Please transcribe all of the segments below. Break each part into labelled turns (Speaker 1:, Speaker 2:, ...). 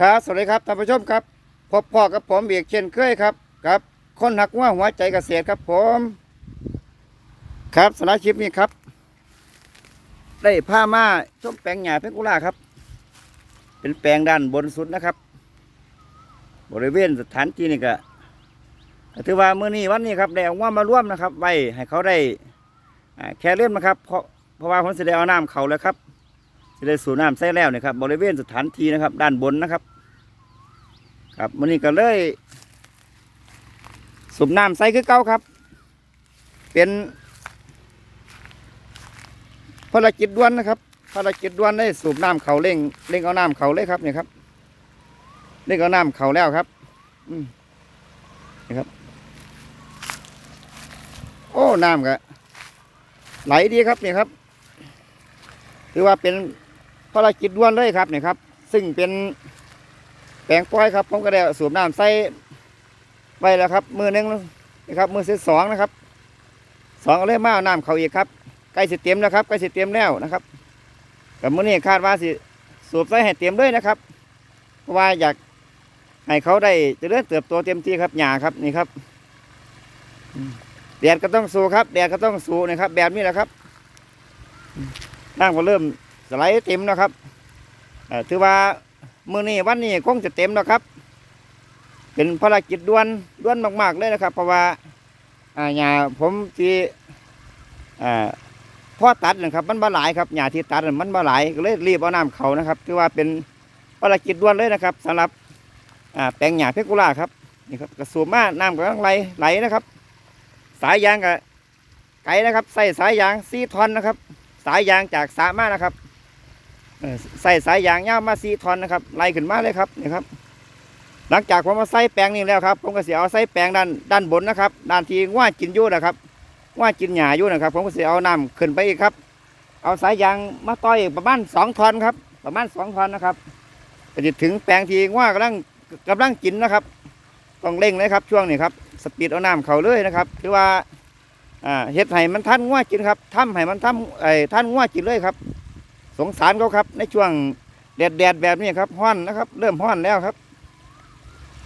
Speaker 1: ครับสวัสดีครับท่านผู้ชมครับ พบพ่อกับผมเบียกเช่นเคยครับกับ คนหักว่าหัวใจเกษตรครับผม ครับสำหรับคลิปนี้ครับ ได้ผ้ามาชมแปลงหญ้าเพชรกุลาครับ เป็นแปลงด้านบนสุดนะครับ บริเวณสถานที่นี่ก็ถือว่ามื้อนี้วันนี้ครับได้เอาว่ามาร่วมนะครับไว้ให้เขาได้แค่เล่นนะครับ เพราะเพราะว่าผมจะได้เอาน้ำเขาแล้วครับ จะได้สูบน้ำใส่แล้วเนะครับบริเวณสถานที่นะครับ ด้านบนนะครับ ครับวันนี้ก็เลยสูบน้ำใส่คือเก่าครับ เป็นภารกิจด่วนนะครับภารกิจด่วนได้สูบน้ำเขาเร่งเร่งเอาน้ำเขาเลยครับเนี่ยครับเร่งเอาน้ำเขาแล้วครับนี่ครับ โอ้น้ำก็ไหลดีครับเนี่ยครับถือว่าเป็น ภารกิจด่วนเลยครับนี่ครับ ซึ่งเป็นแปลงปล่อยครับผมก็ได้สูบน้ำใส่ไปแล้วครับ มือหนึ่งนี่ครับ มือที่สองนะครับสองเลยมาน้ำเขาอีกครับใกล้สิเต็มแล้วครับใกล้สิเต็มแล้วนะครับกับมือนี้คาดว่าสิสูบใส่ให้เต็มเลยนะครับเพราะว่าอยากให้เขาได้เจริญเติบโตเต็มที่ครับหญ้าครับนี่ครับแดดก็ต้องสูครับแดดก็ต้องสูนะครับ แบบนี้แหละครับอืมน้ำก็เริ่ม สไลด์เต็มแล้วครับถือว่ามือนี้วันนี้คงจะเต็มแล้วครับ เป็นภารกิจด่วนด่วนมาก ๆ เลยนะครับเพราะว่าอ่าหญ้าผมที่พ่อตัดนะครับ มันบ่หลายครับหญ้าที่ตัดมันบ่หลายก็เลยรีบเอาน้ำเขานะครับ ถือว่าเป็นภารกิจด่วนเลยนะครับสำหรับแปลงหญ้าเพชรกุลาครับนี่ครับกระสูบมาน้ำกำลังไหลไหลนะครับ สายยางกับไก่นะครับ ใส่สายยางซีทอนนะครับ สายยางจากสามานะครับ ใส่สายยางยาวมาสีทอนนะครับไล่ขึ้นมาเลยครับนี่ครับ หลังจากผมมาใส่แปลงนี้แล้วครับ ผมก็เสียเอาใส่แปลงด้านด้านบนนะครับด้านที่ว่ากินยู่นะครับ ว่ากินหญ้าอยู่นะครับ ผมก็เสียเอาน้ำขึ้นไปอีกครับ เอาสายยางมาต่อยประมาณสองทอนครับ ประมาณสองทอนนะครับก็จะถึงแปลงที่ว่ากำลังกำลังกินนะครับต้องเร่งเลยครับช่วงนี้ครับสปีดเอาน้ำเขาเลยนะครับคือว่าเฮ็ดให้มันท่านงัวกินครับทำให้มันทำไอ้ท่านงัวกินเลยครับ งสารเขาครับ ในช่วงแดดแดดแบบนี้ครับห้อนนะครับ เริ่มห้อนแล้วครับ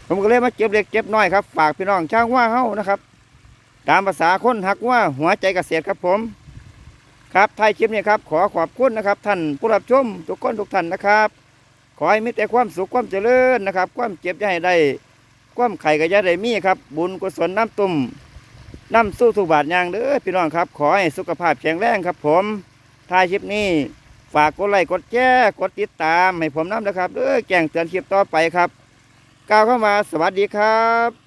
Speaker 1: ผมก็เลยมาเก็บเล็กเก็บน้อยครับฝากพี่น้องชาวงัวเฮานะครับ ตามภาษาคนหักว่าหัวใจเกษตรครับผม ครับท้ายคลิปนี้ครับ ขอขอบคุณนะครับ ท่านผู้รับชมทุกคนทุกท่านนะครับ ขอให้มีแต่ความสุขความเจริญนะครับ ความเจ็บอย่าให้ได้ความไข่ก็อย่าได้มีครับ บุญกุศลน้ำตุ่มน้ำสู้ทุกบาทยางเด้อพี่น้องครับ ขอให้สุขภาพแข็งแรงครับผมท้ายคลิปนี้ ฝากกดไลค์กดแชร์กดติดตามให้ผมน้ำนะครับเด้อแจ้งเตือนคลิปต่อไปครับก้าวเข้ามาสวัสดีครับ